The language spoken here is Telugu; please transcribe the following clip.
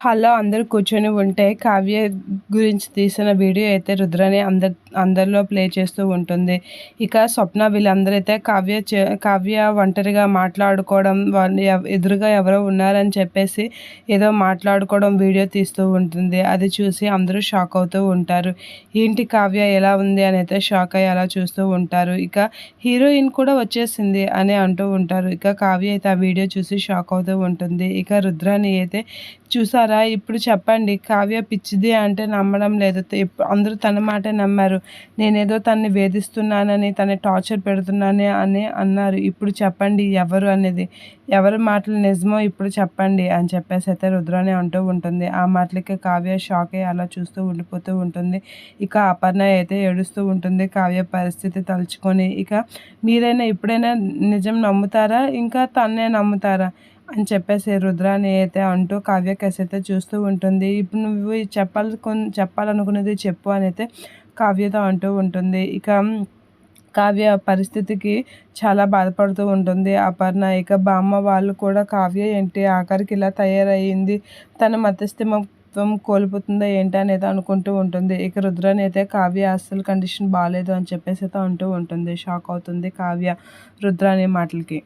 హాల్లో అందరూ కూర్చొని ఉంటే కావ్య గురించి తీసిన వీడియో అయితే రుద్రని అందరి అందరిలో ప్లే చేస్తూ ఉంటుంది. ఇక స్వప్న వీళ్ళందరూ అయితే కావ్య కావ్య ఒంటరిగా మాట్లాడుకోవడం వాళ్ళు ఎదురుగా ఎవరో ఉన్నారని చెప్పేసి ఏదో మాట్లాడుకోవడం వీడియో తీస్తూ ఉంటుంది. అది చూసి అందరూ షాక్ అవుతూ ఉంటారు. ఏంటి కావ్య ఎలా ఉంది అని అయితే షాక్ అయ్యి అలా చూస్తూ ఉంటారు. ఇక హీరోయిన్ కూడా వచ్చేసింది అని అంటూ ఉంటారు. ఇక కావ్య అయితే ఆ వీడియో చూసి షాక్ అవుతూ ఉంటుంది. ఇక రుద్రాని అయితే చూసారు? ఇప్పుడు చెప్పండి. కావ్య పిచ్చిది అంటే నమ్మడం లేదు. అందరూ తన మాటే నమ్మారు. నేనేదో తనని వేధిస్తున్నానని తన టార్చర్ పెడుతున్నానే అని అన్నారు. ఇప్పుడు చెప్పండి ఎవరు అనేది? ఎవరి మాటలు నిజమో ఇప్పుడు చెప్పండి అని చెప్పేసి అయితే రుద్రనే అంటూ ఉంటుంది. ఆ మాటలకి కావ్య షాక్ అయ్యి అలా చూస్తూ ఉండిపోతూ ఉంటుంది. ఇక అపర్ణ అయితే ఏడుస్తూ ఉంటుంది. కావ్య పరిస్థితి తలుచుకొని ఇక మీరైనా ఇప్పుడైనా నిజం నమ్ముతారా? ఇంకా తన్నే నమ్ముతారా? అని చెప్పేసి రుద్రాని అయితే అంటూ కావ్య అయితే చూస్తూ ఉంటుంది. ఇప్పుడు నువ్వు చెప్పాలి చెప్పాలనుకున్నది చెప్పు అని అయితే కావ్యతో అంటూ ఉంటుంది. ఇక కావ్య పరిస్థితికి చాలా బాధపడుతూ ఉంటుంది. అపర్ణ ఇక బామ్మ వాళ్ళు కూడా కావ్య ఏంటి ఆఖరికి ఇలా తయారయ్యింది తన మధ్యస్థిమత్వం కోల్పోతుందా ఏంటి అనేది అనుకుంటూ ఉంటుంది. ఇక రుద్రాని అయితే కావ్య అస్సలు కండిషన్ బాగాలేదు అని చెప్పేసి అయితే అంటూ ఉంటుంది. షాక్ అవుతుంది కావ్య రుద్రాని మాటలకి.